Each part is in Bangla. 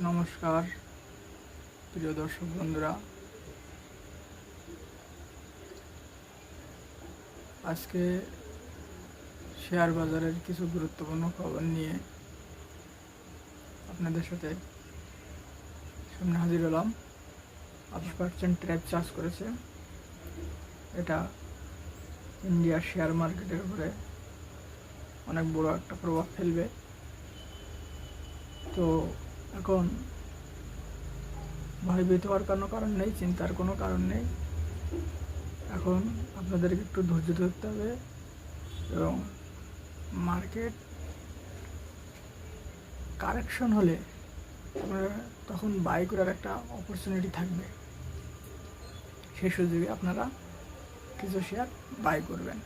নমস্কার, প্রিয় দর্শক বন্ধুরা। আজকে শেয়ার বাজারের কিছু গুরুত্বপূর্ণ খবর নিয়ে আপনাদের সাথে সামনে হাজির হলাম। আঠাশ পার্সেন্ট ট্র্যাপ চার্জ করেছে। এটা ইন্ডিয়ার শেয়ার মার্কেটের উপরে অনেক বড় একটা প্রভাব ফেলবে। তো এখন ভয়ভীত হওয়ার কোনো কারণ নেই, চিন্তার কোনো কারণ নেই। এখন আপনাদেরকে একটু ধৈর্য ধরতে হবে এবং মার্কেট কারেকশন হলে আপনারা তখন বাই করার একটা অপরচুনিটি থাকবে। সেই সুযোগে আপনারা কিছু শেয়ার বাই করবেন।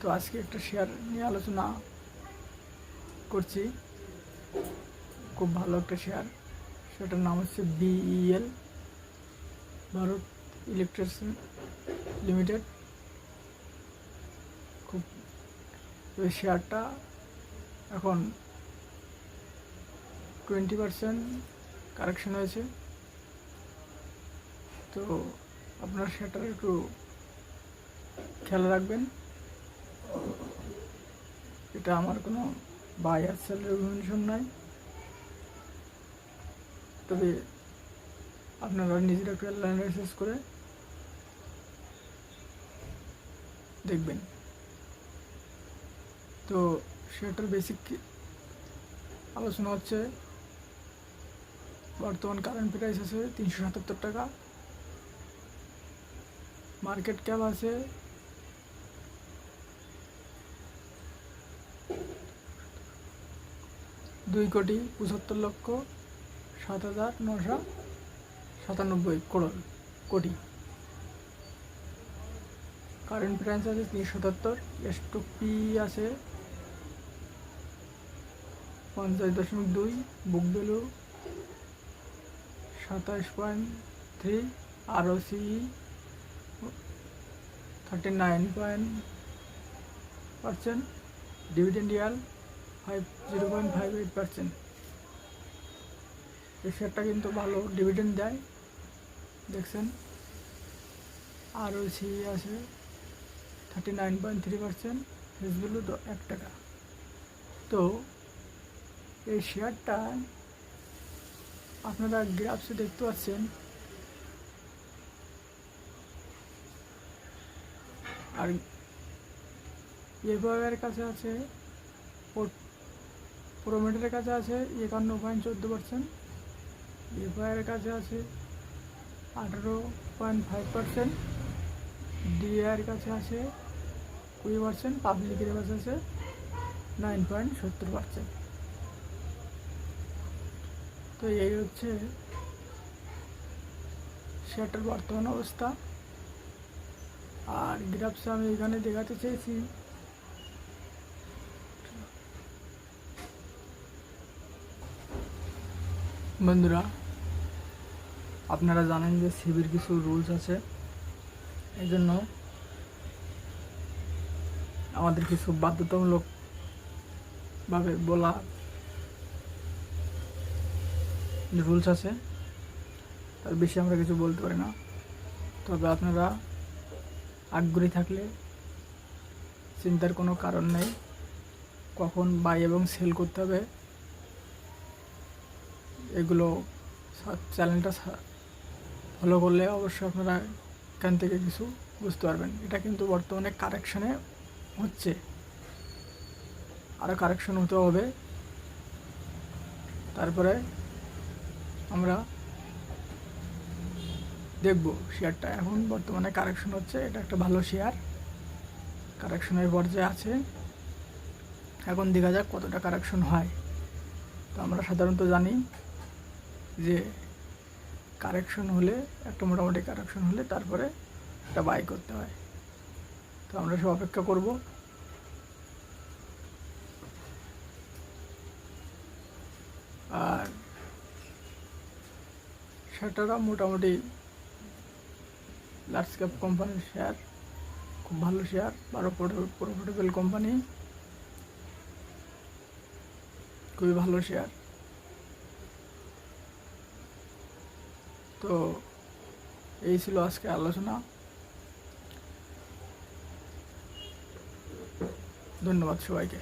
তো আজকে একটা শেয়ার নিয়ে আলোচনা করছি। খুব ভালো একটা শেয়ার সেটার নাম হচ্ছে বিইএল ভারত ইলেকট্রিসিটি লিমিটেড। খুব শেয়ারটা এখন টোয়েন্টি পারসেন্ট কারেকশন হয়েছে। তো আপনার শেয়ারটার একটু খেয়াল রাখবেন। এটা আমার কোনো বাই আর সেল রেগুলেশন নাই। তবে আপনারা নিজেরা একটু অ্যানালাইসিস করে দেখবেন। তো সেটার বেসিক আলোচনা হচ্ছে, বর্তমান কারেন্ট প্রাইস আছে তিনশো সাতাত্তর টাকা। মার্কেট ক্যাপ আছে দুই কোটি পঁচাত্তর লক্ষ। সাত হাজার নশো সাতানব্বই করোড় কোটি। কারেন্ট প্রাইস আছে তিনশো সাতাত্তর স্টক পি আছে পঞ্চাশ দশমিক দুই বুক ভ্যালু সাতাশ point three R O C thirty nine point percent dividend year five zero point five eight percent এই শেয়ারটা কিন্তু ভালো ডিভিডেন্ড দেয়। দেখছেন? আর ও সি আছে thirty nine point three percent face value এক টাকা। তো এই শেয়ারটা আপনারা গ্রাফসে দেখতে পাচ্ছেন। আর এর কাছে আছে প্রোমেটের কাছে আছে একান্ন পয়েন্ট চোদ্দ পার্সেন্ট এফআইআর কাছে আছে আঠারো পয়েন্ট ফাইভ পার্সেন্ট ডিআর কাছে আছে কুড়ি পার্সেন্ট পাবলিকের কাছে আছে নাইন পয়েন্ট সত্তর পার্সেন্ট তো এই হচ্ছে শেয়ারটার বর্তমান অবস্থা। আর গ্রাফস আমি এখানে দেখাতে চেয়েছি বন্ধুরা, আপনারা জানেন যে সিবির কিছু রুলস আছে। এই জন্য আমাদের কিছু বাধ্যতামূলকভাবে বলা রুলস আছে। তার বেশি আমরা কিছু বলতে পারি না। তবে আপনারা আগ্রহী থাকলে চিন্তার কোনো কারণ নেই। কখন বাই এবং সেল করতে হবে এগুলো চ্যানেলটা ফলো করলে অবশ্যই আপনারা এখান থেকে কিছু বুঝতে পারবেন। এটা কিন্তু বর্তমানে কারেকশানে হচ্ছে। আরও কারেকশন হতে হবে। তারপরে আমরা দেখব শেয়ারটা এখন বর্তমানে কারেকশন হচ্ছে। এটা একটা ভালো শেয়ার কারেকশনের পর্যায়ে আছে। এখন দেখা যাক কতটা কারেকশন হয়। তো আমরা সাধারণত জানি যে কারেকশন হলে, একটা মোটামুটি কারেকশন হলে তারপরে একটা বাই করতে হয়। তো আমরা সব অপেক্ষা করব। আর সেটারা মোটামুটি লার্জ ক্যাপ কোম্পানির শেয়ার খুব ভালো শেয়ার ভালো প্রফিটেবল কোম্পানি খুবই ভালো শেয়ার তো এই ছিল আজকে আলোচনা। ধন্যবাদ সবাইকে।